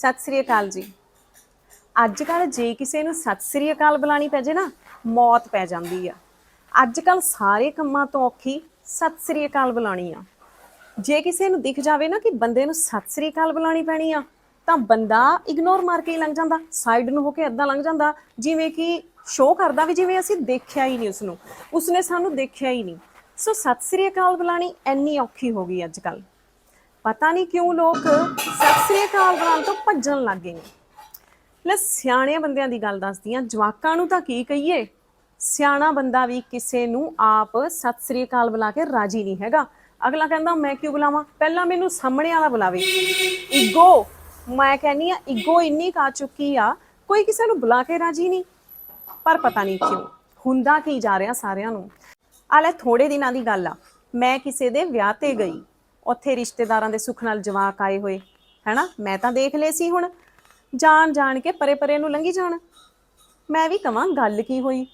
ਸਤਿ ਸ੍ਰੀ ਅਕਾਲ ਜੀ। ਅੱਜ ਕੱਲ ਜੇ ਕਿਸੇ ਨੂੰ ਸਤਿ ਸ੍ਰੀ ਅਕਾਲ ਬੁਲਾਣੀ ਪੈ ਜੇ ਨਾ, ਮੌਤ ਪੈ ਜਾਂਦੀ ਆ। ਅੱਜ ਕੱਲ ਸਾਰੇ ਕੰਮਾਂ ਤੋਂ ਔਖੀ ਸਤਿ ਸ੍ਰੀ ਅਕਾਲ ਬੁਲਾਣੀ ਆ। ਜੇ ਕਿਸੇ ਨੂੰ ਦਿਖ ਜਾਵੇ ਨਾ ਕਿ ਬੰਦੇ ਨੂੰ ਸਤਿ ਸ੍ਰੀ ਅਕਾਲ ਬੁਲਾਣੀ ਪੈਣੀ ਆ, ਤਾਂ ਬੰਦਾ ਇਗਨੋਰ ਮਾਰ ਕੇ ਹੀ ਲੰਘ ਜਾਂਦਾ ਸਾਈਡ ਨੂੰ ਹੋ ਕੇ ਏਦਾਂ ਲੰਘ ਜਾਂਦਾ। ਜਿਵੇਂ ਕਿ ਸ਼ੋਅ ਕਰਦਾ ਵੀ ਜਿਵੇਂ ਅਸੀਂ ਦੇਖਿਆ ਹੀ ਨਹੀਂ ਉਸ ਨੂੰ ਉਸਨੇ ਸਾਨੂੰ ਦੇਖਿਆ ਹੀ ਨਹੀਂ। ਸੋ ਸਤਿ ਸ੍ਰੀ ਅਕਾਲ ਬੁਲਾਣੀ ਇੰਨੀ ਔਖੀ ਹੋ ਗਈ ਅੱਜ ਕੱਲ ਪਤਾ ਨਹੀਂ ਕਿਉਂ ਲੋਕ ਸਤਿ ਸ੍ਰੀ ਅਕਾਲ ਬੁਲਾਉਣ ਤੋਂ ਭੱਜਣ ਲੱਗ ਗਏ ਨੇ। ਲੈ ਸਿਆਣੇ ਬੰਦਿਆਂ ਦੀ ਗੱਲ ਦੱਸਦੀ ਆ ਜਵਾਕਾਂ ਨੂੰ ਤਾਂ ਕੀ ਕਹੀਏ? ਸਿਆਣਾ ਬੰਦਾ ਵੀ ਕਿਸੇ ਨੂੰ ਆਪ ਸਤਿ ਸ੍ਰੀ ਅਕਾਲ ਬੁਲਾ ਕੇ ਰਾਜੀ ਨਹੀਂ ਹੈਗਾ। ਅਗਲਾ ਕਹਿੰਦਾ, ਮੈਂ ਕਿਉਂ ਬੁਲਾਵਾਂ? ਪਹਿਲਾਂ ਮੈਨੂੰ ਸਾਹਮਣੇ ਵਾਲਾ ਬੁਲਾਵੇ। ਈਗੋ, ਮੈਂ ਕਹਿੰਨੀ ਆ ਈਗੋ ਇੰਨੀ ਕਾ ਚੁੱਕੀ ਆ, ਕੋਈ ਕਿਸੇ ਨੂੰ ਬੁਲਾ ਕੇ ਰਾਜੀ ਨਹੀਂ। ਪਰ ਪਤਾ ਨਹੀਂ ਕਿਉਂ ਹੁੰਦਾ ਕੀ ਜਾ ਰਿਹਾ ਸਾਰਿਆਂ ਨੂੰ। ਆ ਲੈ ਥੋੜੇ ਦਿਨਾਂ ਦੀ ਗੱਲ ਆ। ਮੈਂ ਕਿਸੇ ਦੇ ਵਿਆਹ ਤੇ ਗਈ। ਉੱਥੇ ਰਿਸ਼ਤੇਦਾਰਾਂ ਦੇ ਸੁੱਖ ਨਾਲ ਜਵਾਕ ਆਏ ਹੋਏ, ਹੈਨਾ? ਮੈਂ ਤਾਂ ਦੇਖ ਲਏ ਸੀ ਹੁਣ, ਜਾਣ ਜਾਣ ਕੇ ਪਰੇ ਪਰੇ ਨੂੰ ਲੰਗੀ ਜਾਣ। ਮੈਂ ਵੀ ਕਵਾਂ, ਗੱਲ ਕੀ ਹੋਈ?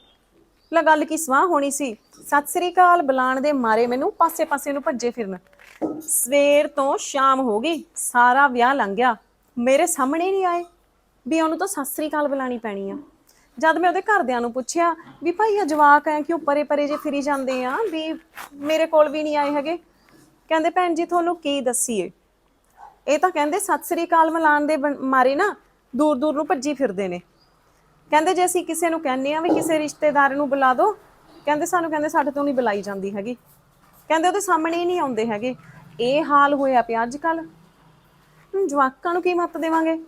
ਲੈ ਗੱਲ ਕੀ ਸਵਾਹ ਹੋਣੀ ਸੀ? ਸਤਿ ਸ੍ਰੀ ਅਕਾਲ ਬੁਲਾਣ ਦੇ ਮਾਰੇ ਮੈਨੂੰ ਪਾਸੇ-ਪਾਸੇ ਨੂੰ ਭੱਜੇ ਫਿਰਨ। ਸਵੇਰ ਤੋਂ ਸ਼ਾਮ ਹੋ ਗਈ, ਸਾਰਾ ਵਿਆਹ ਲੰਘ ਗਿਆ ਮੇਰੇ ਸਾਹਮਣੇ ਨਹੀਂ ਆਏ ਵੀ ਉਹਨੂੰ ਤਾਂ ਸਤਿ ਸ੍ਰੀ ਅਕਾਲ ਬੁਲਾਣੀ ਪੈਣੀ ਆ। ਜਦ ਮੈਂ ਉਹਦੇ ਘਰਦਿਆਂ ਨੂੰ ਪੁੱਛਿਆ ਵੀ ਭਾਈ ਆ ਜਵਾਕ ਐ ਕਿਉਂ ਪਰੇ ਪਰੇ ਜੇ ਫਿਰੀ ਜਾਂਦੇ ਆ ਵੀ ਮੇਰੇ ਕੋਲ ਵੀ ਨਹੀਂ ਆਏ ਹੈਗੇ? ਕਹਿੰਦੇ ਭੈਣ ਜੀ, ਤੁਹਾਨੂੰ ਕੀ ਦੱਸੀਏ? ਇਹ ਤਾਂ ਕਹਿੰਦੇ ਸਤਿ ਸ੍ਰੀ ਅਕਾਲ ਮਿਲਾਨ ਦੇ ਮਾਰੇ ਨਾ ਦੂਰ ਦੂਰ ਨੂੰ ਭੱਜੀ ਫਿਰਦੇ ਨੇ। ਕਹਿੰਦੇ ਜੇ ਅਸੀਂ ਕਿਸੇ ਨੂੰ ਕਹਿੰਨੇ ਆ ਵੀ ਕਿਸੇ ਰਿਸ਼ਤੇਦਾਰ ਨੂੰ ਬੁਲਾ ਦਿਓ ਕਹਿੰਦੇ ਸਾਨੂੰ ਕਹਿੰਦੇ ਸਾਡੇ ਤੋਂ ਨਹੀਂ ਬੁਲਾਈ ਜਾਂਦੀ ਹੈਗੀ। ਕਹਿੰਦੇ ਉਹਦੇ ਸਾਹਮਣੇ ਹੀ ਨਹੀਂ ਆਉਂਦੇ ਹੈਗੇ। ਇਹ ਹਾਲ ਹੋਇਆ ਪਿਆ ਅੱਜ ਕੱਲ ਜਵਾਕਾਂ ਨੂੰ ਕੀ ਮੱਤ ਦੇਵਾਂਗੇ?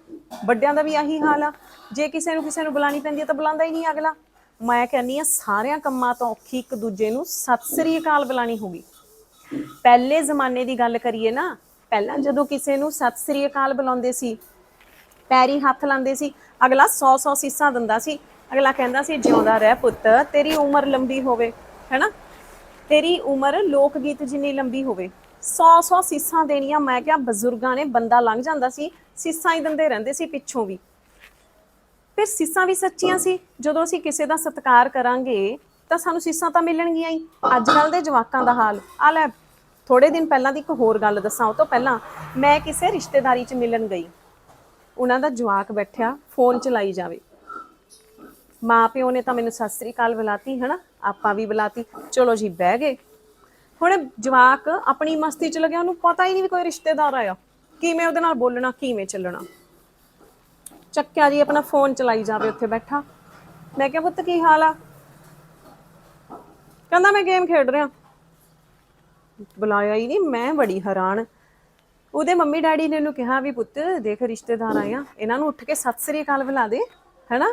ਵੱਡਿਆਂ ਦਾ ਵੀ ਆਹੀ ਹਾਲ ਆ। ਜੇ ਕਿਸੇ ਨੂੰ ਕਿਸੇ ਨੂੰ ਬੁਲਾਣੀ ਪੈਂਦੀ ਹੈ ਤਾਂ ਬੁਲਾਉਂਦਾ ਹੀ ਨਹੀਂ ਅਗਲਾ। ਮੈਂ ਕਹਿੰਨੀ ਆ ਸਾਰਿਆਂ ਕੰਮਾਂ ਤੋਂ ਔਖੀ ਇੱਕ ਦੂਜੇ ਨੂੰ ਸਤਿ ਸ੍ਰੀ ਅਕਾਲ ਬੁਲਾਣੀ ਹੋਗੀ ਪਹਿਲੇ ਜ਼ਮਾਨੇ ਦੀ ਗੱਲ ਕਰੀਏ ਨਾ, ਪਹਿਲਾਂ ਜਦੋਂ ਕਿਸੇ ਨੂੰ ਸਤਿ ਸ੍ਰੀ ਅਕਾਲ ਬੁਲਾਉਂਦੇ ਸੀ, ਪੈਰੀ ਹੱਥ ਲਾਉਂਦੇ ਸੀ, ਅਗਲਾ 100 100 ਸੀਸਾਂ ਦਿੰਦਾ ਸੀ, ਅਗਲਾ ਕਹਿੰਦਾ ਸੀ, ਜਿਉਂਦਾ ਰਹਿ ਪੁੱਤ, ਤੇਰੀ ਉਮਰ ਲੰਬੀ ਹੋਵੇ ਹੈਨਾ? ਤੇਰੀ ਉਮਰ ਲੋਕ ਗੀਤ ਜਿੰਨੀ ਲੰਬੀ ਹੋਵੇ 100 100 ਸੀਸਾਂ ਦੇਣੀਆਂ, ਮੈਂ ਕਿਹਾ ਬਜ਼ੁਰਗਾਂ ਨੇ ਬੰਦਾ ਲੰਘ ਜਾਂਦਾ ਸੀ, ਸੀਸਾਂ ਹੀ ਦਿੰਦੇ ਰਹਿੰਦੇ ਸੀ ਪਿੱਛੋਂ ਵੀ। ਫਿਰ ਸੀਸਾਂ ਵੀ ਸੱਚੀਆਂ ਸੀ, ਜਦੋਂ ਅਸੀਂ ਕਿਸੇ ਦਾ ਸਤਿਕਾਰ ਕਰਾਂਗੇ ਤਾਂ ਸਾਨੂੰ ਸੀਸਾਂ ਤਾਂ ਮਿਲਣਗੀਆਂ ਹੀ। ਅੱਜ ਕੱਲ ਦੇ ਜਵਾਕਾਂ ਦਾ ਹਾਲ। ਆ ਲੈ ਥੋੜੇ ਦਿਨ ਪਹਿਲਾਂ ਦੀ ਇੱਕ ਹੋਰ ਗੱਲ ਦੱਸਾਂ, ਉਹ ਤੋਂ ਪਹਿਲਾਂ ਮੈਂ ਕਿਸੇ ਰਿਸ਼ਤੇਦਾਰੀ 'ਚ ਮਿਲਣ ਗਈ। ਉਹਨਾਂ ਦਾ ਜਵਾਕ ਬੈਠਿਆ, ਫੋਨ ਚਲਾਈ ਜਾਵੇ। ਮਾਂ ਪਿਓ ਨੇ ਤਾਂ ਮੈਨੂੰ ਸਤਿ ਸ੍ਰੀ ਅਕਾਲ ਬੁਲਾਤੀ, ਹਨਾ? ਆਪਾਂ ਵੀ ਬੁਲਾਤੀ। ਚਲੋ ਜੀ, ਬਹਿ ਗਏ। ਹੁਣ ਜਵਾਕ ਆਪਣੀ ਮਸਤੀ ਚ ਲੱਗਿਆ, ਉਹਨੂੰ ਪਤਾ ਹੀ ਨਹੀਂ ਵੀ ਕੋਈ ਰਿਸ਼ਤੇਦਾਰ ਆਇਆ। ਕਿਵੇਂ ਉਹਦੇ ਨਾਲ ਬੋਲਣਾ, ਕਿਵੇਂ ਚੱਲਣਾ। ਚੱਕਿਆ ਜੀ, ਆਪਣਾ ਫੋਨ ਚਲਾਈ ਜਾਵੇ, ਉੱਥੇ ਬੈਠਾ। ਮੈਂ ਕਿਹਾ, ਪੁੱਤ, ਕੀ ਹਾਲ ਆ? ਕਹਿੰਦਾ ਮੈਂ ਗੇਮ ਖੇਡ ਰਿਹਾ। ਬੁਲਾਇਆ ਹੀ ਨਹੀਂ, ਮੈਂ ਬੜੀ ਹੈਰਾਨ। ਉਹਦੇ ਮੰਮੀ ਡੈਡੀ ਨੇ ਉਹਨੂੰ ਕਿਹਾ ਵੀ ਪੁੱਤ, ਦੇਖ ਰਿਸ਼ਤੇਦਾਰ ਆਏ ਆ, ਇਹਨਾਂ ਨੂੰ ਉੱਠ ਕੇ ਸਤਿ ਸ੍ਰੀ ਅਕਾਲ ਬੁਲਾ ਦੇ, ਹੈਨਾ?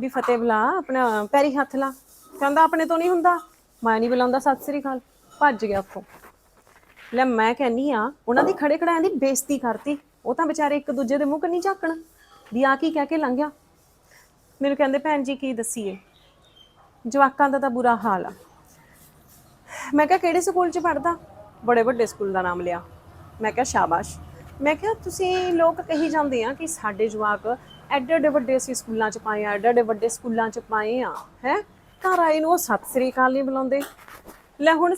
ਵੀ ਫਤਿਹ ਬੁਲਾ, ਆਪਣਾ ਪੈਰੀ ਹੱਥ ਲਾ। ਕਹਿੰਦਾ ਆਪਣੇ ਤੋਂ ਨਹੀਂ ਹੁੰਦਾ, ਮੈਂ ਨਹੀਂ ਬੁਲਾਉਂਦਾ ਸਤਿ ਸ੍ਰੀ ਅਕਾਲ। ਭੱਜ ਗਿਆ ਉੱਥੋਂ। ਲੈ ਮੈਂ ਕਹਿੰਨੀ ਆ, ਉਹਨਾਂ ਦੀ ਖੜੇ ਖੜਿਆਂ ਦੀ ਬੇਇੱਜ਼ਤੀ ਕਰਤੀ। ਉਹ ਤਾਂ ਵਿਚਾਰੇ ਇੱਕ ਦੂਜੇ ਦੇ ਮੂੰਹ ਕੰਨੀ ਝਾਕਣ, ਵੀ ਆ ਕੀ ਕਹਿ ਕੇ ਲੰਘ ਗਿਆ। ਮੈਨੂੰ ਕਹਿੰਦੇ, ਭੈਣ ਜੀ ਕੀ ਦਸੀਏ? ਜਵਾਕਾਂ ਦਾ ਤਾਂ ਬੁਰਾ ਹਾਲ ਆ। ਮੈਂ ਕਿਹਾ, ਕਿਹੜੇ ਸਕੂਲ 'ਚ ਪੜਦਾ ਬੜੇ ਵੱਡੇ ਸਕੂਲ ਦਾ ਨਾਮ ਲਿਆ। ਮੈਂ ਕਿਹਾ, ਸ਼ਾਬਾਸ਼। ਮੈਂ ਕਿਹਾ, ਤੁਸੀਂ ਲੋਕ ਕਹੀ ਜਾਂਦੇ ਆ ਕਿ ਸਾਡੇ ਜਵਾਕ ਐਡੇ ਐਡੇ ਵੱਡੇ ਅਸੀਂ ਸਕੂਲਾਂ 'ਚ ਪਾਏ ਆ, ਐਡੇ ਐਡੇ ਵੱਡੇ ਸਕੂਲਾਂ 'ਚ ਪਾਏ ਆ, ਹੈ? ਘਰ ਆਏ ਨੂੰ ਉਹ ਸਤਿ ਸ੍ਰੀ ਅਕਾਲ ਨਹੀਂ ਬੁਲਾਉਂਦੇ। ਲੈ ਹੁਣ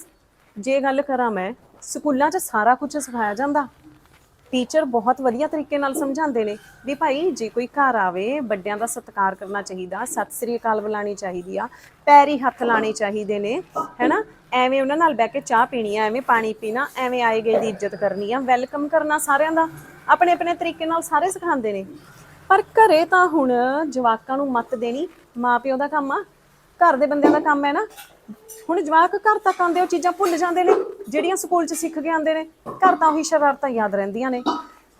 ਜੇ ਗੱਲ ਕਰਾਂ ਮੈਂ, ਸਕੂਲਾਂ 'ਚ ਸਾਰਾ ਕੁਝ ਸਿਖਾਇਆ ਜਾਂਦਾ। ਟੀਚਰ ਬਹੁਤ ਵਧੀਆ ਤਰੀਕੇ ਨਾਲ ਸਮਝਾਉਂਦੇ ਨੇ ਵੀ ਭਾਈ, ਜੇ ਕੋਈ ਘਰ ਆਵੇ, ਵੱਡਿਆਂ ਦਾ ਸਤਿਕਾਰ ਕਰਨਾ ਚਾਹੀਦਾ, ਸਤਿ ਸ੍ਰੀ ਅਕਾਲ ਬੁਲਾਣੀ ਚਾਹੀਦੀ ਆ, ਪੈਰੀ ਹੱਥ ਲਾਣੇ ਚਾਹੀਦੇ ਨੇ, ਹੈਨਾ? ਐਵੇਂ ਉਹਨਾਂ ਨਾਲ ਬਹਿ ਕੇ ਚਾਹ ਪੀਣੀ ਆ, ਐਵੇਂ ਪਾਣੀ ਪੀਣਾ, ਐਵੇਂ ਆਏ ਗਏ ਦੀ ਇੱਜ਼ਤ ਕਰਨੀ ਆ, ਵੈਲਕਮ ਕਰਨਾ ਸਾਰਿਆਂ ਦਾ, ਆਪਣੇ ਆਪਣੇ ਤਰੀਕੇ ਨਾਲ ਸਾਰੇ ਸਿਖਾਉਂਦੇ ਨੇ। ਪਰ ਘਰੇ ਤਾਂ ਹੁਣ ਜਵਾਕਾਂ ਨੂੰ ਮੱਤ ਦੇਣੀ ਮਾਪਿਓ ਦਾ ਕੰਮ ਆ, ਘਰ ਦੇ ਬੰਦਿਆਂ ਦਾ ਕੰਮ ਹੈ ਨਾ। ਹੁਣ ਜਵਾਕ ਘਰ ਤੱਕ ਆਉਂਦੇ ਉਹ ਚੀਜ਼ਾਂ ਭੁੱਲ ਜਾਂਦੇ ਨੇ, ਜਿਹੜੀਆਂ ਸਕੂਲ 'ਚ ਸਿੱਖ ਕੇ ਆਉਂਦੇ ਨੇ, ਘਰ ਤਾਂ ਉਹੀ ਸ਼ਰਾਰਤਾਂ ਯਾਦ ਰਹਿੰਦੀਆਂ ਨੇ।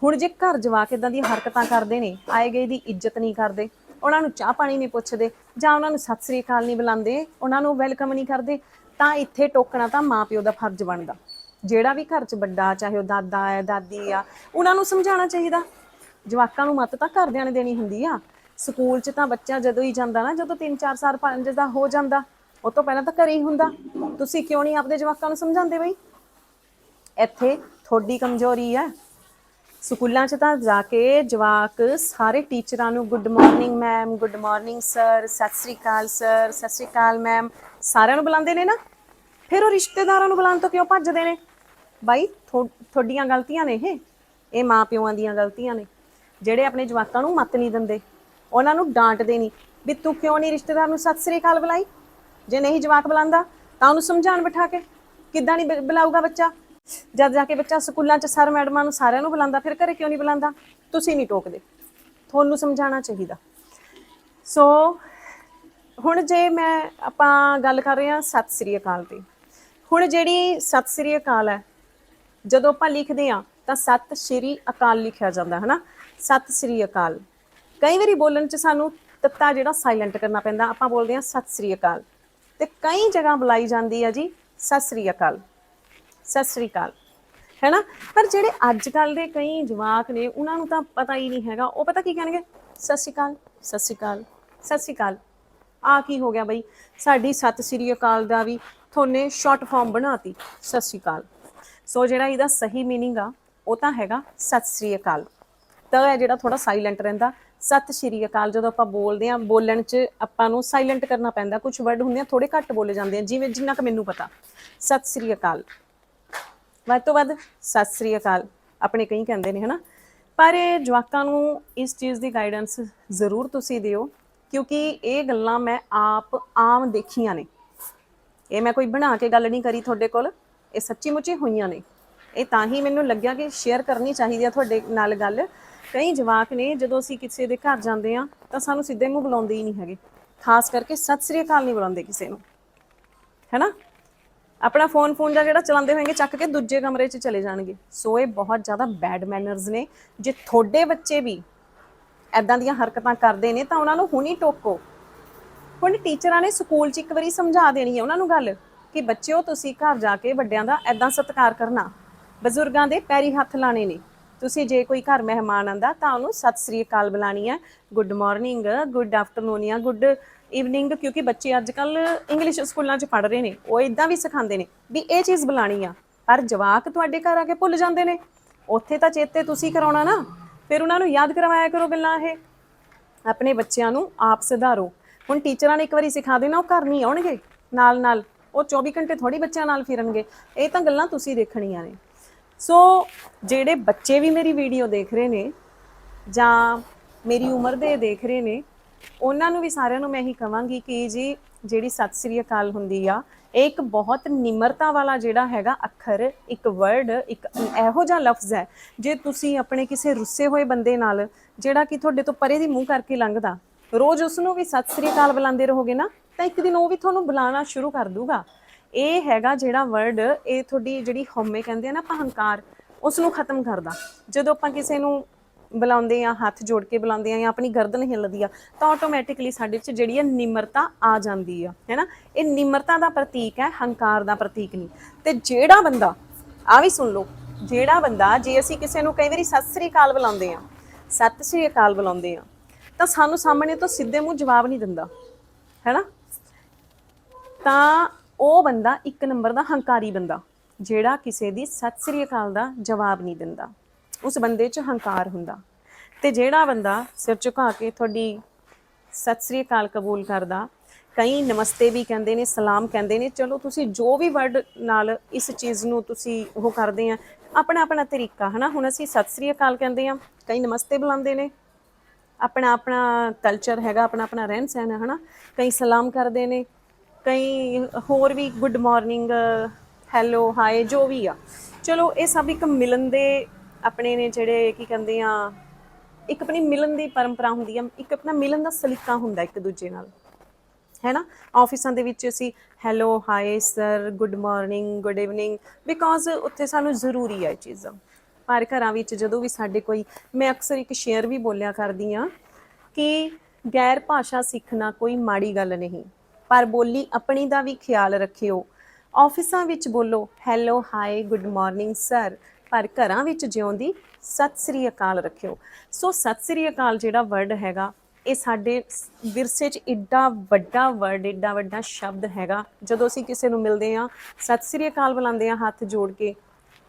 ਹੁਣ ਜੇ ਘਰ ਜਵਾਕ ਇਦਾਂ ਦੀਆਂ ਹਰਕਤਾਂ ਕਰਦੇ ਨੇ, ਆਏ ਗਏ ਦੀ ਇੱਜ਼ਤ ਨਹੀਂ ਕਰਦੇ, ਉਹਨਾਂ ਨੂੰ ਚਾਹ ਪਾਣੀ ਨਹੀਂ ਪੁੱਛਦੇ, ਜਾਂ ਉਹਨਾਂ ਨੂੰ ਸਤਿ ਸ੍ਰੀ ਅਕਾਲ ਨਹੀਂ ਬੁਲਾਉਂਦੇ, ਉਹਨਾਂ ਨੂੰ ਵੈਲਕਮ ਨਹੀਂ ਕਰਦੇ ਤਾਂ ਇੱਥੇ ਟੋਕਣਾ ਤਾਂ ਮਾਪਿਓ ਦਾ ਫਰਜ਼ ਬਣਦਾ। ਜਿਹੜਾ ਵੀ ਘਰ 'ਚ ਵੱਡਾ, ਚਾਹੇ ਉਹ ਦਾਦਾ ਹੈ, ਦਾਦੀ ਆ, ਉਹਨਾਂ ਨੂੰ ਸਮਝਾਉਣਾ ਚਾਹੀਦਾ। ਜਵਾਕਾਂ ਨੂੰ ਮੱਤ ਤਾਂ ਘਰਦਿਆਂ ਨੇ ਦੇਣੀ ਹੁੰਦੀ ਆ। ਸਕੂਲ 'ਚ ਤਾਂ ਬੱਚਾ ਜਦੋਂ ਹੀ ਜਾਂਦਾ ਨਾ, ਜਦੋਂ 3-4 ਸਾਲ 5 ਦਾ ਹੋ ਜਾਂਦਾ, ਉਹ ਤੋਂ ਪਹਿਲਾਂ ਤਾਂ ਘਰੇ ਹੀ ਹੁੰਦਾ। ਤੁਸੀਂ ਕਿਉਂ ਨਹੀਂ ਆਪਦੇ ਜਵਾਕਾਂ ਨੂੰ ਸਮਝਾਉਂਦੇ ਬਈ? ਇੱਥੇ ਤੁਹਾਡੀ ਕਮਜ਼ੋਰੀ ਆ ਸਕੂਲਾਂ 'ਚ ਤਾਂ ਜਾ ਕੇ ਜਵਾਕ ਸਾਰੇ ਟੀਚਰਾਂ ਨੂੰ good morning ma'am good morning sir Sat Sri Akal sir Sat Sri ਅਕਾਲ ਮੈਮ ਸਾਰਿਆਂ ਨੂੰ ਬੁਲਾਉਂਦੇ ਨੇ ਨਾ? ਫਿਰ ਉਹ ਰਿਸ਼ਤੇਦਾਰਾਂ ਨੂੰ ਬੁਲਾਉਣ ਤੋਂ ਕਿਉਂ ਭੱਜਦੇ ਨੇ? ਬਾਈ, ਥੋ- ਤੁਹਾਡੀਆਂ ਗਲਤੀਆਂ ਨੇ ਇਹ? ਇਹ ਮਾਂ ਪਿਓਆਂ ਦੀਆਂ ਗਲਤੀਆਂ ਨੇ। ਜਿਹੜੇ ਆਪਣੇ ਜਵਾਕਾਂ ਨੂੰ ਮੱਤ ਨਹੀਂ ਦਿੰਦੇ, ਉਹਨਾਂ ਨੂੰ ਡਾਂਟਦੇ ਨਹੀਂ। ਵੀ ਤੂੰ ਕਿਉਂ ਨਹੀਂ ਰਿਸ਼ਤੇਦਾਰ ਨੂੰ ਸਤਿ ਸ੍ਰੀ ਅਕਾਲ ਬੁਲਾਈ? ਜੇ ਨਹੀਂ ਜਵਾਕ ਬੁਲਾਉਂਦਾ, ਤਾਂ ਉਹਨੂੰ ਸਮਝਾਉਣ ਬਿਠਾ ਕੇ। ਕਿੱਦਾਂ ਨਹੀਂ ਬ- ਬੁਲਾਊਗਾ ਬੱਚਾ? ਜਦ ਜਾ ਕੇ ਬੱਚਾ ਸਕੂਲਾਂ 'ਚ ਸਰ ਮੈਡਮਾਂ ਨੂੰ ਸਾਰਿਆਂ ਨੂੰ ਬੁਲਾਉਂਦਾ, ਫਿਰ ਘਰੇ ਕਿਉਂ ਨਹੀਂ ਬੁਲਾਉਂਦਾ? ਤੁਸੀਂ ਨਹੀਂ ਟੋਕਦੇ। ਤੁਹਾਨੂੰ ਸਮਝਾਉਣਾ ਚਾਹੀਦਾ। ਸੋ ਹੁਣ ਜੇ ਮੈਂ ਆਪਾਂ ਗੱਲ ਕਰ ਰਹੇ ਹਾਂ ਸਤਿ ਸ੍ਰੀ ਅਕਾਲ ਦੀ ਹੁਣ ਜਿਹੜੀ ਸਤਿ ਸ੍ਰੀ ਅਕਾਲ ਹੈ, ਜਦੋਂ ਆਪਾਂ ਲਿਖਦੇ ਹਾਂ, ਤਾਂ ਸਤਿ ਸ਼੍ਰੀ ਅਕਾਲ ਲਿਖਿਆ ਜਾਂਦਾ ਹੈ ਨਾ ਸਤਿ ਸ਼੍ਰੀ ਅਕਾਲ। ਕਈ ਵਾਰੀ ਬੋਲਣ 'ਚ ਸਾਨੂੰ ਤੱਤਾ ਜਿਹੜਾ ਸਾਇਲੈਂਟ ਕਰਨਾ ਪੈਂਦਾ, ਆਪਾਂ ਬੋਲਦੇ ਹਾਂ ਸਤਿ ਸ਼੍ਰੀ ਅਕਾਲ। ਤੇ ਕਈ ਜਗ੍ਹਾ ਬੁਲਾਈ ਜਾਂਦੀ ਹੈ ਜੀ, ਸਤਿ ਸ਼੍ਰੀ ਅਕਾਲ। ਸਤਿ ਸ਼੍ਰੀ ਅਕਾਲ ਹੈਨਾ ਪਰ ਜਿਹੜੇ ਅੱਜ ਕੱਲ ਦੇ ਕਈ ਜਵਾਕ ਨੇ ਉਹਨਾਂ ਨੂੰ ਤਾਂ ਪਤਾ ਹੀ ਨਹੀਂ ਹੈਗਾ ਉਹ ਪਤਾ ਕੀ ਕਹਿਣਗੇ ਸਤਿ ਸ਼੍ਰੀ ਅਕਾਲ ਸਤਿ ਸ਼੍ਰੀ ਅਕਾਲ ਸਤਿ ਸ਼੍ਰੀ ਅਕਾਲ ਆ ਕੀ ਹੋ ਗਿਆ ਬਈ ਸਾਡੀ ਸਤਿ ਸ਼੍ਰੀ ਅਕਾਲ ਦਾ ਵੀ ਥੋਨੇ ਸ਼ਾਰਟ ਫਾਰਮ ਬਣਾਤੀ ਸਤਿ ਸ਼੍ਰੀ ਅਕਾਲ ਸੋ ਜਿਹੜਾ ਇਹਦਾ ਸਹੀ मीनिंग ਆ ਉਹ ਤਾਂ ਹੈਗਾ ਸਤਿ ਸ਼੍ਰੀ ਅਕਾਲ ਤਾਂ ਇਹ ਜਿਹੜਾ ਥੋੜਾ ਸਾਇਲੈਂਟ ਰਹਿੰਦਾ ਸਤਿ ਸ਼੍ਰੀ ਅਕਾਲ ਜਦੋਂ ਆਪਾਂ ਬੋਲਦੇ ਆ ਬੋਲਣ 'ਚ ਆਪਾਂ ਨੂੰ ਸਾਇਲੈਂਟ ਕਰਨਾ ਪੈਂਦਾ ਕੁਝ ਵਰਡ ਹੁੰਦੇ ਆ ਥੋੜੇ ਘੱਟ ਬੋਲੇ ਜਾਂਦੇ ਆ ਜਿਵੇਂ ਜਿੰਨਾ ਕਿ ਮੈਨੂੰ ਪਤਾ ਸਤਿ ਸ਼੍ਰੀ ਅਕਾਲ ਵੱਧ ਤੋਂ ਵੱਧ ਸਤਿ ਸ੍ਰੀ ਅਕਾਲ। ਆਪਣੇ ਕਈ ਕਹਿੰਦੇ ਨੇ, ਹਨਾ? ਪਰ ਇਹ ਜਵਾਕਾਂ ਨੂੰ ਇਸ ਚੀਜ਼ ਦੀ ਗਾਈਡੈਂਸ ਜ਼ਰੂਰ ਤੁਸੀਂ ਦਿਓ, ਕਿਉਂਕਿ ਇਹ ਗੱਲਾਂ ਮੈਂ ਆਪ ਆਮ ਦੇਖੀਆਂ ਨੇ। ਇਹ ਮੈਂ ਕੋਈ ਬਣਾ ਕੇ ਗੱਲ ਨਹੀਂ ਕਰੀ ਤੁਹਾਡੇ ਕੋਲ, ਇਹ ਸੱਚੀ ਮੁੱਚੀ ਹੋਈਆਂ ਨੇ। ਇਹ ਤਾਂ ਹੀ ਮੈਨੂੰ ਲੱਗਿਆ ਕਿ ਸ਼ੇਅਰ ਕਰਨੀ ਚਾਹੀਦੀ ਆ ਤੁਹਾਡੇ ਨਾਲ ਗੱਲ। ਕਈ ਜਵਾਕ ਨੇ, ਜਦੋਂ ਅਸੀਂ ਕਿਸੇ ਦੇ ਘਰ ਜਾਂਦੇ ਆ, ਤਾਂ ਸਾਨੂੰ ਸਿੱਧੇ ਮੂੰਹ ਬੁਲਾਉਂਦੇ ਹੀ ਨਹੀਂ ਹੈਗੇ। ਖਾਸ ਕਰਕੇ ਸਤਿ ਸ੍ਰੀ ਅਕਾਲ ਨਹੀਂ ਬੁਲਾਉਂਦੇ ਕਿਸੇ ਨੂੰ। ਹੈਨਾ? ਆਪਣਾ ਫੋਨ ਫੋਨ ਦਾ ਜਿਹੜਾ ਚਲਾਉਂਦੇ ਹੋਣਗੇ ਚੱਕ ਕੇ ਦੂਜੇ ਕਮਰੇ 'ਚ ਚਲੇ ਜਾਣਗੇ। ਸੋ ਇਹ ਬਹੁਤ ਜ਼ਿਆਦਾ ਬੈਡ ਮੈਨਰਸ ਨੇ। ਜੇ ਤੁਹਾਡੇ ਬੱਚੇ ਵੀ ਐਦਾਂ ਦੀਆਂ ਹਰਕਤਾਂ ਕਰਦੇ ਨੇ, ਤਾਂ ਉਹਨਾਂ ਨੂੰ ਹੁਣੀ ਟੋਕੋ। ਹੁਣ ਟੀਚਰਾਂ ਨੇ ਸਕੂਲ 'ਚ ਇੱਕ ਵਾਰੀ ਸਮਝਾ ਦੇਣੀ ਹੈ ਉਹਨਾਂ ਨੂੰ ਗੱਲ ਕਿ ਬੱਚਿਓ, ਤੁਸੀਂ ਘਰ ਜਾ ਕੇ ਵੱਡਿਆਂ ਦਾ ਐਦਾਂ ਸਤਿਕਾਰ ਕਰਨਾ। ਬਜ਼ੁਰਗਾਂ ਦੇ ਪੈਰੀ ਹੱਥ ਲਾਣੇ ਨੇ। ਤੁਸੀਂ ਜੇ ਕੋਈ ਘਰ ਮਹਿਮਾਨ ਆਂਦਾ ਤਾਂ ਉਹਨੂੰ ਸਤਿ ਸ੍ਰੀ ਅਕਾਲ ਬੁਲਾਣੀ ਹੈ। ਗੁੱਡ ਮਾਰਨਿੰਗ ਗੁੱਡ ਆਫਟਰਨੂਨ ਜਾਂ ਗੁੱਡ ਈਵਨਿੰਗ ਕਿਉਂਕਿ ਬੱਚੇ ਅੱਜ ਕੱਲ ਇੰਗਲਿਸ਼ ਸਕੂਲਾਂ 'ਚ ਪੜ੍ਹ ਰਹੇ ਨੇ, ਉਹ ਇਦਾਂ ਵੀ ਸਿਖਾਉਂਦੇ ਨੇ ਵੀ ਇਹ ਚੀਜ਼ ਬੁਲਾਣੀ ਆ, ਪਰ ਜਵਾਕ ਤੁਹਾਡੇ ਘਰ ਆ ਕੇ ਭੁੱਲ ਜਾਂਦੇ ਨੇ। ਉੱਥੇ ਤਾਂ ਚੇਤੇ ਤੁਸੀਂ ਕਰਾਉਣਾ ਨਾ, ਫਿਰ ਉਹਨਾਂ ਨੂੰ ਯਾਦ ਕਰਵਾਇਆ ਕਰੋ ਗੱਲਾਂ ਇਹ। ਆਪਣੇ ਬੱਚਿਆਂ ਨੂੰ ਆਪ ਸੁਧਾਰੋ। ਹੁਣ ਟੀਚਰਾਂ ਨੇ ਇੱਕ ਵਾਰੀ ਸਿਖਾ ਦੇਣਾ, ਉਹ ਘਰ ਨਹੀਂ ਆਉਣਗੇ ਨਾਲ ਨਾਲ ਉਹ 24 ਘੰਟੇ ਥੋੜੀ ਬੱਚਿਆਂ ਨਾਲ ਫਿਰਨਗੇ। ਇਹ ਤਾਂ ਗੱਲਾਂ ਤੁਸੀਂ ਦੇਖਣੀਆਂ ਨੇ। ਸੋ ਜਿਹੜੇ ਬੱਚੇ ਵੀ ਮੇਰੀ ਵੀਡੀਓ ਦੇਖ ਰਹੇ ਨੇ ਜਾਂ ਮੇਰੀ ਉਮਰ ਦੇ ਦੇਖ ਰਹੇ ਨੇ ਉਹਨਾਂ ਨੂੰ ਵੀ ਸਾਰਿਆਂ ਨੂੰ ਮੈਂ ਇਹੀ ਕਹਾਂਗੀ ਕਿ ਜੀ, ਜਿਹੜੀ ਸਤਿ ਸ੍ਰੀ ਅਕਾਲ ਹੁੰਦੀ ਆ, ਇਹ ਇੱਕ ਬਹੁਤ ਨਿਮਰਤਾ ਵਾਲਾ ਜਿਹੜਾ ਹੈਗਾ ਅੱਖਰ, ਇੱਕ ਵਰਡ ਇੱਕ ਇਹੋ ਜਿਹਾ ਲਫ਼ਜ਼ ਹੈ, ਜੇ ਤੁਸੀਂ ਆਪਣੇ ਕਿਸੇ ਰੁੱਸੇ ਹੋਏ ਬੰਦੇ ਨਾਲ, ਜਿਹੜਾ ਕਿ ਤੁਹਾਡੇ ਤੋਂ ਪਰੇ ਦੀ ਮੂੰਹ ਕਰਕੇ ਲੰਘਦਾ, ਰੋਜ਼ ਉਸ ਨੂੰ ਵੀ ਸਤਿ ਸ੍ਰੀ ਅਕਾਲ ਬੁਲਾਉਂਦੇ ਰਹੋਗੇ ਨਾ, ਤਾਂ ਇੱਕ ਦਿਨ ਉਹ ਵੀ ਤੁਹਾਨੂੰ ਬੁਲਾਉਣਾ ਸ਼ੁਰੂ ਕਰ ਦੂਗਾ। ਇਹ ਹੈਗਾ ਜਿਹੜਾ ਵਰਡ ਇਹ ਤੁਹਾਡੀ ਜਿਹੜੀ ਹਉਮੈ ਕਹਿੰਦੇ ਆ ਨਾ ਆਪਾਂ ਹੰਕਾਰ, ਉਸ ਨੂੰ ਖਤਮ ਕਰਦਾ। ਜਦੋਂ ਆਪਾਂ ਕਿਸੇ ਨੂੰ ਬੁਲਾਉਂਦੇ ਆ, ਹੱਥ ਜੋੜ ਕੇ ਬੁਲਾਉਂਦੇ ਆ ਜਾਂ ਆਪਣੀ ਗਰਦਨ ਹਿੱਲਦੀ ਆ, ਤਾਂ ਆਟੋਮੈਟਿਕਲੀ ਸਾਡੇ 'ਚ ਜਿਹੜੀ ਹੈ ਨਿਮਰਤਾ ਆ ਜਾਂਦੀ ਆ, ਹੈਨਾ? ਇਹ ਨਿਮਰਤਾ ਦਾ ਪ੍ਰਤੀਕ ਹੈ, ਹੰਕਾਰ ਦਾ ਪ੍ਰਤੀਕ ਨਹੀਂ। ਤੇ ਜਿਹੜਾ ਬੰਦਾ ਆ ਵੀ ਸੁਣ ਲਓ, ਜਿਹੜਾ ਬੰਦਾ ਜੇ ਅਸੀਂ ਕਿਸੇ ਨੂੰ ਕਈ ਵਾਰੀ ਸਤਿ ਸ੍ਰੀ ਅਕਾਲ ਬੁਲਾਉਂਦੇ ਆ, ਸਤਿ ਸ੍ਰੀ ਅਕਾਲ ਬੁਲਾਉਂਦੇ ਆ, ਤਾਂ ਸਾਨੂੰ ਸਾਹਮਣੇ ਤੋਂ ਸਿੱਧੇ ਮੂੰਹ ਜਵਾਬ ਨਹੀਂ ਦਿੰਦਾ, ਹੈਨਾ? ਤਾਂ ਉਹ ਬੰਦਾ ਇੱਕ ਨੰਬਰ ਦਾ ਹੰਕਾਰੀ ਬੰਦਾ, ਜਿਹੜਾ ਕਿਸੇ ਦੀ ਸਤਿ ਸ੍ਰੀ ਅਕਾਲ ਦਾ ਜਵਾਬ ਨਹੀਂ ਦਿੰਦਾ। ਉਸ ਬੰਦੇ 'ਚ ਹੰਕਾਰ ਹੁੰਦਾ। ਤੇ ਜਿਹੜਾ ਬੰਦਾ ਸਿਰ ਝੁਕਾ ਕੇ ਤੁਹਾਡੀ ਸਤਿ ਸ੍ਰੀ ਅਕਾਲ ਕਬੂਲ ਕਰਦਾ, ਕਈ ਨਮਸਤੇ ਵੀ ਕਹਿੰਦੇ ਨੇ, ਸਲਾਮ ਕਹਿੰਦੇ ਨੇ, ਚਲੋ ਤੁਸੀਂ ਜੋ ਵੀ ਵਰਡ ਨਾਲ ਇਸ ਚੀਜ਼ ਨੂੰ ਤੁਸੀਂ ਉਹ ਕਰਦੇ ਆ, ਆਪਣਾ ਆਪਣਾ ਤਰੀਕਾ, ਹਨਾ? ਹੁਣ ਅਸੀਂ ਸਤਿ ਸ੍ਰੀ ਅਕਾਲ ਕਹਿੰਦੇ ਆ, ਕਈ ਨਮਸਤੇ ਬੁਲਾਉਂਦੇ ਨੇ। ਆਪਣਾ ਆਪਣਾ ਕਲਚਰ ਹੈਗਾ, ਆਪਣਾ ਆਪਣਾ ਰਹਿਣ ਸਹਿਣ ਹੈ ਹਨਾ? ਕਈ ਸਲਾਮ ਕਰਦੇ ਨੇ, ਕਈ ਹੋਰ ਵੀ ਗੁੱਡ ਮਾਰਨਿੰਗ ਹੈਲੋ ਹਾਈ ਜੋ ਵੀ ਆ। ਚਲੋ, ਇਹ ਸਭ ਇੱਕ ਮਿਲਨ ਦੇ ਆਪਣੇ ਨੇ ਜਿਹੜੇ ਕੀ ਕਹਿੰਦੇ ਆ, ਇੱਕ ਆਪਣੀ ਮਿਲਣ ਦੀ ਪਰੰਪਰਾ ਹੁੰਦੀ ਆ, ਇੱਕ ਆਪਣਾ ਮਿਲਣ ਦਾ ਸਲੀਕਾ ਹੁੰਦਾ ਇੱਕ ਦੂਜੇ ਨਾਲ। ਹੈ ਨਾ ਆਫਿਸਾਂ ਦੇ ਵਿੱਚ ਅਸੀਂ hello hi sir good morning good evening because ਉੱਥੇ ਸਾਨੂੰ ਜ਼ਰੂਰੀ ਆ ਇਹ ਚੀਜ਼ਾਂ। ਪਰ ਘਰਾਂ ਵਿੱਚ ਜਦੋਂ ਵੀ ਸਾਡੇ ਕੋਈ, ਮੈਂ ਅਕਸਰ ਇੱਕ ਸ਼ੇਅਰ ਵੀ ਬੋਲਿਆ ਕਰਦੀ ਆ ਕਿ ਗੈਰ ਭਾਸ਼ਾ ਸਿੱਖਣਾ ਕੋਈ ਮਾੜੀ ਗੱਲ ਨਹੀਂ, ਪਰ ਬੋਲੀ ਆਪਣੀ ਦਾ ਵੀ ਖਿਆਲ ਰੱਖਿਓ। ਆਫਿਸਾਂ ਵਿੱਚ ਬੋਲੋ hello hi good morning sir ਪਰ ਘਰਾਂ ਵਿੱਚ ਜਿਉਂਦੀ ਸਤਿ ਸ੍ਰੀ ਅਕਾਲ ਰੱਖਿਓ। ਸੋ ਸਤਿ ਸ੍ਰੀ ਅਕਾਲ ਜਿਹੜਾ ਵਰਡ ਹੈਗਾ, ਇਹ ਸਾਡੇ ਵਿਰਸੇ 'ਚ ਇੱਡਾ ਵੱਡਾ ਵਰਡ ਏਡਾ ਵੱਡਾ ਸ਼ਬਦ ਹੈਗਾ। ਜਦੋਂ ਅਸੀਂ ਕਿਸੇ ਨੂੰ ਮਿਲਦੇ ਆ ਸਤਿ ਸ੍ਰੀ ਅਕਾਲ ਬੁਲਾਉਂਦੇ ਆ ਹੱਥ ਜੋੜ ਕੇ,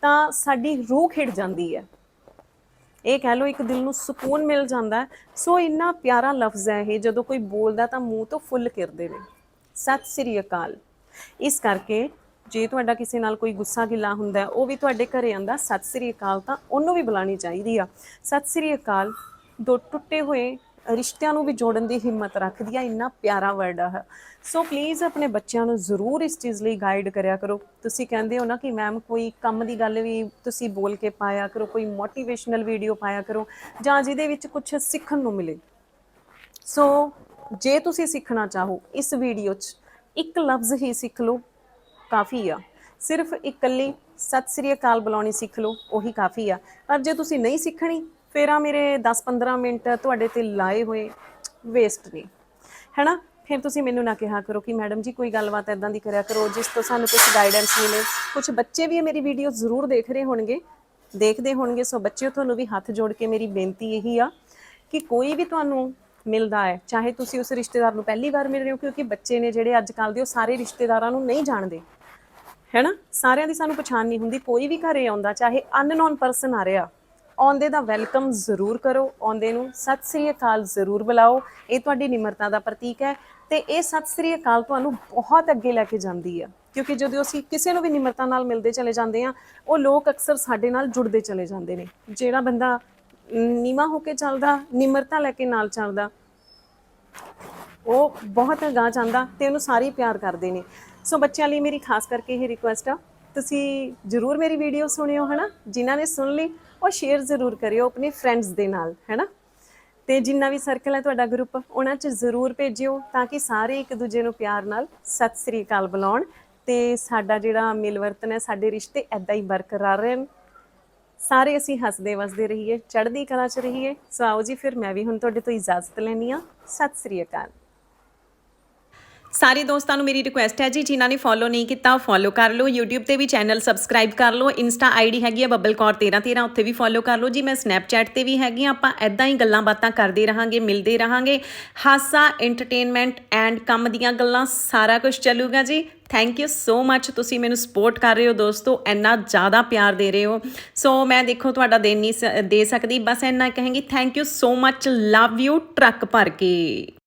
ਤਾਂ ਸਾਡੀ ਰੂਹ ਖਿੜ ਜਾਂਦੀ ਹੈ। ਇਹ ਕਹਿ ਲਓ ਇੱਕ ਦਿਲ ਨੂੰ ਸਕੂਨ ਮਿਲ ਜਾਂਦਾ ਸੋ ਇੰਨਾ ਪਿਆਰਾ ਲਫ਼ਜ਼ ਹੈ ਇਹ, ਜਦੋਂ ਕੋਈ ਬੋਲਦਾ ਤਾਂ ਮੂੰਹ ਤੋਂ ਫੁੱਲ ਕਿਰਦੇ ਨੇ। ਸਤਿ ਸ੍ਰੀ ਅਕਾਲ। ਇਸ ਕਰਕੇ ਜੇ ਤੁਹਾਡਾ ਕਿਸੇ ਨਾਲ ਕੋਈ ਗੁੱਸਾ ਗਿਲਾ ਹੁੰਦਾ ਉਹ ਵੀ ਤੁਹਾਡੇ ਘਰੇ ਆਂਦਾ ਸਤਿ ਸ੍ਰੀ ਅਕਾਲ ਤਾਂ ਉਹਨੂੰ ਵੀ ਬੁਲਾਣੀ ਚਾਹੀਦੀ ਆ। ਸਤਿ ਸ੍ਰੀ ਅਕਾਲ, ਦੋ ਟੁੱਟੇ ਹੋਏ ਰਿਸ਼ਤਿਆਂ ਨੂੰ ਵੀ ਜੋੜਨ ਦੀ ਹਿੰਮਤ ਰੱਖਦੀ ਆ, ਇੰਨਾ ਪਿਆਰਾ ਵਰਡ ਆ ਸੋ ਪਲੀਜ਼ ਆਪਣੇ ਬੱਚਿਆਂ ਨੂੰ ਜ਼ਰੂਰ ਇਸ ਚੀਜ਼ ਲਈ ਗਾਈਡ ਕਰਿਆ ਕਰੋ। ਤੁਸੀਂ ਕਹਿੰਦੇ ਹੋ ਨਾ ਕਿ ਮੈਮ ਕੋਈ ਕੰਮ ਦੀ ਗੱਲ ਵੀ ਤੁਸੀਂ ਬੋਲ ਕੇ ਪਾਇਆ ਕਰੋ, ਕੋਈ ਮੋਟੀਵੇਸ਼ਨਲ ਵੀਡੀਓ ਪਾਇਆ ਕਰੋ, ਜਾਂ ਜਿਹਦੇ ਵਿੱਚ ਕੁਝ ਸਿੱਖਣ ਨੂੰ ਮਿਲੇ। ਸੋ ਜੇ ਤੁਸੀਂ ਸਿੱਖਣਾ ਚਾਹੋ, ਇਸ ਵੀਡੀਓ 'ਚ ਇੱਕ ਲਫ਼ਜ਼ ਹੀ ਸਿੱਖ ਲਓ ਕਾਫੀ ਆ। ਸਿਰਫ ਇਕੱਲੀ ਸਤਿ ਸ੍ਰੀ ਅਕਾਲ ਬੁਲਾਉਣੀ ਸਿੱਖ ਲਓ, ਉਹੀ ਕਾਫੀ ਆ। ਪਰ ਜੇ ਤੁਸੀਂ ਨਹੀਂ ਸਿੱਖਣੀ, ਫਿਰ ਆ ਮੇਰੇ 10-15 ਮਿੰਟ ਤੁਹਾਡੇ ਤੇ ਲਾਏ ਹੋਏ ਵੇਸਟ ਨੇ। ਹੈਨਾ? ਫਿਰ ਤੁਸੀਂ ਮੈਨੂੰ ਨਾ ਕਿਹਾ ਕਰੋ ਕਿ ਮੈਡਮ ਜੀ ਕੋਈ ਗੱਲਬਾਤ ਇਦਾਂ ਦੀ ਕਰਿਆ ਕਰੋ, ਜਿਸ ਤੋਂ ਸਾਨੂੰ ਕੁਝ ਗਾਈਡੈਂਸ ਮਿਲੇ। ਕੁਝ ਬੱਚੇ ਵੀ ਇਹ ਮੇਰੀ ਵੀਡੀਓ ਜ਼ਰੂਰ ਦੇਖ ਰਹੇ ਹੋਣਗੇ। ਦੇਖਦੇ ਹੋਣਗੇ, ਸੋ ਬੱਚਿਓ, ਤੁਹਾਨੂੰ ਵੀ ਹੱਥ ਜੋੜ ਕੇ ਮੇਰੀ ਬੇਨਤੀ ਇਹੀ ਆ ਕਿ ਕੋਈ ਵੀ ਤੁਹਾਨੂੰ ਮਿਲਦਾ ਹੈ, ਚਾਹੇ ਤੁਸੀਂ ਉਸ ਰਿਸ਼ਤੇਦਾਰ ਨੂੰ ਪਹਿਲੀ ਵਾਰ ਮਿਲ ਰਹੇ ਹੋ, ਕਿਉਂਕਿ ਬੱਚੇ ਨੇ ਜਿਹੜੇ ਅੱਜ ਕੱਲ ਦੇ, ਉਹ ਸਾਰੇ ਰਿਸ਼ਤੇਦਾਰਾਂ ਨੂੰ ਨਹੀਂ ਜਾਣਦੇ। ਹੈਨਾ? ਸਾਰਿਆਂ ਦੀ ਸਾਨੂੰ ਪਛਾਣ ਨਹੀਂ ਹੁੰਦੀ, ਕੋਈ ਵੀ ਘਰੇ ਆਉਂਦਾ, ਚਾਹੇ ਅਨਨੋਨ ਪਰਸਨ ਆ ਰਿਹਾ, ਆਉਂਦੇ ਦਾ ਵੈਲਕਮ ਜ਼ਰੂਰ ਕਰੋ, ਆਉਂਦੇ ਨੂੰ ਸਤਿ ਸ੍ਰੀ ਅਕਾਲ ਜ਼ਰੂਰ ਬੁਲਾਓ। ਇਹ ਤੁਹਾਡੀ ਨਿਮਰਤਾ ਦਾ ਪ੍ਰਤੀਕ ਹੈ ਤੇ ਇਹ ਸਤਿ ਸ੍ਰੀ ਅਕਾਲ ਤੁਹਾਨੂੰ ਬਹੁਤ ਅੱਗੇ ਲੈ ਕੇ ਜਾਂਦੀ ਹੈ ਕਿਉਂਕਿ ਜਦੋਂ ਅਸੀਂ ਕਿਸੇ ਨੂੰ ਵੀ ਨਿਮਰਤਾ ਨਾਲ ਮਿਲਦੇ ਚਲੇ ਜਾਂਦੇ ਆ, ਉਹ ਲੋਕ ਅਕਸਰ ਸਾਡੇ ਨਾਲ ਜੁੜਦੇ ਚਲੇ ਜਾਂਦੇ ਨੇ। ਜਿਹੜਾ ਬੰਦਾ ਨੀਵਾ ਹੋ ਕੇ ਚੱਲਦਾ, ਨਿਮਰਤਾ ਲੈ ਕੇ ਨਾਲ ਚੱਲਦਾ, ਉਹ ਬਹੁਤ ਅਗਾਂਹ ਜਾਂਦਾ ਤੇ ਉਹਨੂੰ ਸਾਰੇ ਪਿਆਰ ਕਰਦੇ ਨੇ। ਸੋ ਬੱਚਿਆਂ ਲਈ ਮੇਰੀ ਖਾਸ ਕਰਕੇ ਇਹ ਰਿਕੁਐਸਟ ਆ, ਤੁਸੀਂ ਜਰੂਰ ਮੇਰੀ ਵੀਡੀਓ ਸੁਣਿਓ, ਹਨਾ? ਜਿਨ੍ਹਾਂ ਨੇ ਸੁਣ ਲਈ, ਉਹ ਸ਼ੇਅਰ ਜ਼ਰੂਰ ਕਰਿਓ ਆਪਣੇ ਫਰੈਂਡਸ ਦੇ ਨਾਲ, ਹੈਨਾ? ਤੇ ਜਿੰਨਾ ਵੀ ਸਰਕਲ ਹੈ ਤੁਹਾਡਾ ਗਰੁੱਪ ਉਹਨਾਂ 'ਚ ਜ਼ਰੂਰ ਭੇਜਿਓ ਤਾਂ ਕਿ ਸਾਰੇ ਇੱਕ ਦੂਜੇ ਨੂੰ ਪਿਆਰ ਨਾਲ ਸਤਿ ਸ੍ਰੀ ਅਕਾਲ ਬੁਲਾਉਣ ਤੇ ਸਾਡਾ ਜਿਹੜਾ ਮਿਲਵਰਤਨ ਹੈ, ਸਾਡੇ ਰਿਸ਼ਤੇ ਐਦਾਂ ਹੀ ਬਰਕਰਾਰ ਰਹਿਣ। ਸਾਰੇ ਅਸੀਂ ਹੱਸਦੇ ਵਸਦੇ ਰਹੀਏ, ਚੜ੍ਹਦੀ ਕਲਾ 'ਚ ਰਹੀਏ। ਸੋ ਆਓ ਜੀ, ਫਿਰ ਮੈਂ ਵੀ ਹੁਣ ਤੁਹਾਡੇ ਤੋਂ ਇਜਾਜ਼ਤ ਲੈਣੀ ਆ ਸਤਿ ਸ੍ਰੀ ਅਕਾਲ। ਸਾਰੇ ਦੋਸਤਾਂ ਨੂੰ ਮੇਰੀ ਰਿਕੁਐਸਟ ਹੈ ਜੀ, ਜਿਨ੍ਹਾਂ ਨੇ ਫੋਲੋ ਨਹੀਂ ਕੀਤਾ, ਉਹ ਫੋਲੋ ਕਰ ਲਓ। YouTube ਤੇ ਵੀ ਚੈਨਲ ਸਬਸਕ੍ਰਾਈਬ ਕਰ ਲਓ। ਇੰਸਟਾ ਆਈਡੀ ਹੈਗੀ ਹੈ ਬੱਬਲਕੌਰ 1313 ਉੱਥੇ ਵੀ ਫੋਲੋ ਕਰ ਲਓ। ਜੀ, ਮੈਂ ਸਨੈਪਚੈਟ ਤੇ ਵੀ ਹੈਗੀ ਹਾਂ ਆਪਾਂ ਐਦਾਂ ਹੀ ਗੱਲਾਂ ਬਾਤਾਂ ਕਰਦੇ ਰਹਾਂਗੇ, ਮਿਲਦੇ ਰਹਾਂਗੇ। ਹਾਸਾ ਐਂਟਰਟੇਨਮੈਂਟ ਐਂਡ ਕੰਮ ਦੀਆਂ ਗੱਲਾਂ, ਸਾਰਾ ਕੁਝ ਚੱਲੂਗਾ ਜੀ। ਥੈਂਕ ਯੂ ਸੋ ਮੱਚ ਤੁਸੀਂ ਮੈਨੂੰ ਸਪੋਰਟ ਕਰ ਰਹੇ ਹੋ ਦੋਸਤੋ। ਇੰਨਾ ਜ਼ਿਆਦਾ ਪਿਆਰ ਦੇ ਰਹੇ ਹੋ। ਸੋ ਮੈਂ ਦੇਖੋ, ਤੁਹਾਡਾ ਦੇ ਨਹੀਂ ਸ- ਦੇ ਸਕਦੀ। ਬਸ ਇੰਨਾ ਕਹਾਂਗੀ thank you so much love you truck ਭਰ ਕੇ।